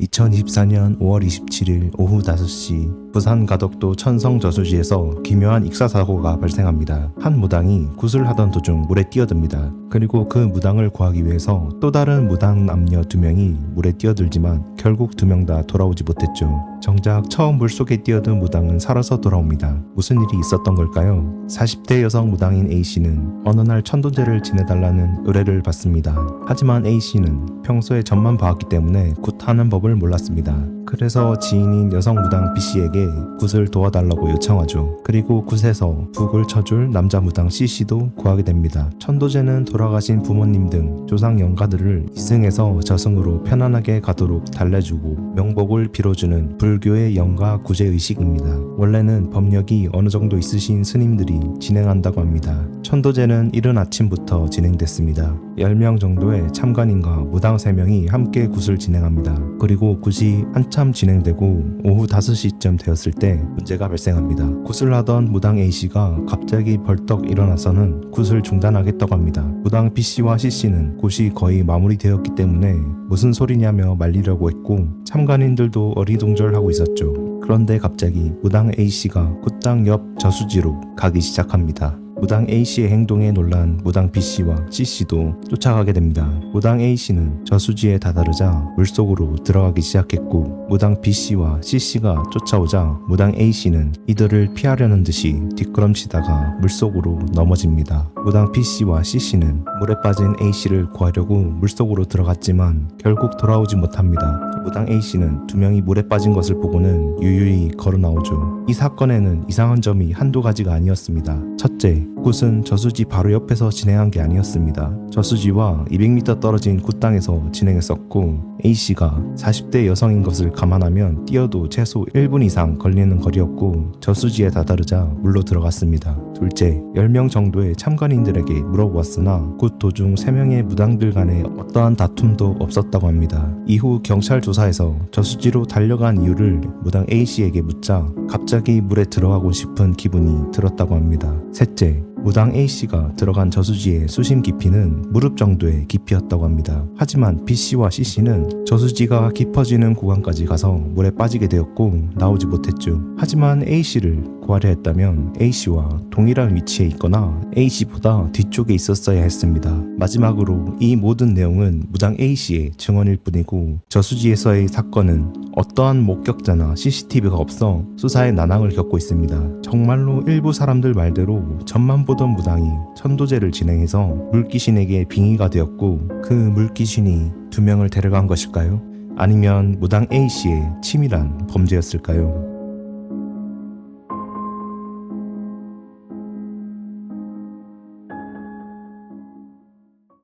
2024년 5월 27일 오후 5시 부산 가덕도 천성 저수지에서 기묘한 익사 사고가 발생합니다. 한 무당이 굿을 하던 도중 물에 뛰어듭니다. 그리고 그 무당을 구하기 위해서 또 다른 무당 남녀 두 명이 물에 뛰어들지만 결국 두 명 다 돌아오지 못했죠. 정작 처음 물속에 뛰어든 무당은 살아서 돌아옵니다. 무슨 일이 있었던 걸까요? 40대 여성 무당인 A씨는 어느 날 천도제를 지내달라는 의뢰를 받습니다. 하지만 A씨는 평소에 점만 봐왔기 때문에 굿하는 법을 몰랐습니다. 그래서 지인인 여성 무당 B씨에게 굿을 도와달라고 요청하죠. 그리고 굿에서 북을 쳐줄 남자 무당 C씨도 구하게 됩니다. 천도제는 돌아가신 부모님 등 조상 영가들을 이승에서 저승으로 편안하게 가도록 달래주고 명복을 빌어주는 불교의 영가 구제 의식입니다. 원래는 법력이 어느 정도 있으신 스님들이 진행한다고 합니다. 천도제는 이른 아침부터 진행됐습니다. 10명 정도의 참관인과 무당 3명이 함께 굿을 진행합니다. 그리고 굿이 한참 진행되고 오후 5시쯤 되었을 때 문제가 발생합니다. 굿을 하던 무당 A씨가 갑자기 벌떡 일어나서는 굿을 중단하겠다고 합니다. 무당 B씨와 C씨는 굿이 거의 마무리되었기 때문에 무슨 소리냐며 말리려고 했고 참관인들도 어리둥절하고 있었죠. 그런데 갑자기 무당 A씨가 굿당 옆 저수지로 가기 시작합니다. 무당 A씨의 행동에 놀란 무당 B씨와 C씨도 쫓아가게 됩니다. 무당 A씨는 저수지에 다다르자 물속으로 들어가기 시작했고 무당 B씨와 C씨가 쫓아오자 무당 A씨는 이들을 피하려는 듯이 뒷걸음치다가 물속으로 넘어집니다. 무당 B씨와 C씨는 물에 빠진 A씨를 구하려고 물속으로 들어갔지만 결국 돌아오지 못합니다. 무당 A씨는 두 명이 물에 빠진 것을 보고는 유유히 걸어 나오죠. 이 사건에는 이상한 점이 한두 가지가 아니었습니다. 첫째, 굿은 저수지 바로 옆에서 진행한 게 아니었습니다. 저수지와 200m 떨어진 굿땅에서 진행했었고 A씨가 40대 여성인 것을 감안하면 뛰어도 최소 1분 이상 걸리는 거리였고 저수지에 다다르자 물로 들어갔습니다. 둘째, 10명 정도의 참관인들에게 물어보았으나 굿 도중 3명의 무당들 간에 어떠한 다툼도 없었다고 합니다. 이후 경찰 조사에서 저수지로 달려간 이유를 무당 A씨에게 묻자 갑자기 물에 들어가고 싶은 기분이 들었다고 합니다. 셋째, 무당 A씨가 들어간 저수지의 수심 깊이는 무릎 정도의 깊이였다고 합니다. 하지만 B씨와 C씨는 저수지가 깊어지는 구간까지 가서 물에 빠지게 되었고 나오지 못했죠. 하지만 A씨를 구하려 했다면 A씨와 동일한 위치에 있거나 A씨보다 뒤쪽에 있었어야 했습니다. 마지막으로 이 모든 내용은 무당 A씨의 증언일 뿐이고 저수지에서의 사건은 어떠한 목격자나 CCTV가 없어 수사에 난항을 겪고 있습니다. 정말로 일부 사람들 말대로 전만 보던 무당이 천도제를 진행해서 물귀신에게 빙의가 되었고 그 물귀신이 두 명을 데려간 것일까요? 아니면 무당 A씨의 치밀한 범죄였을까요?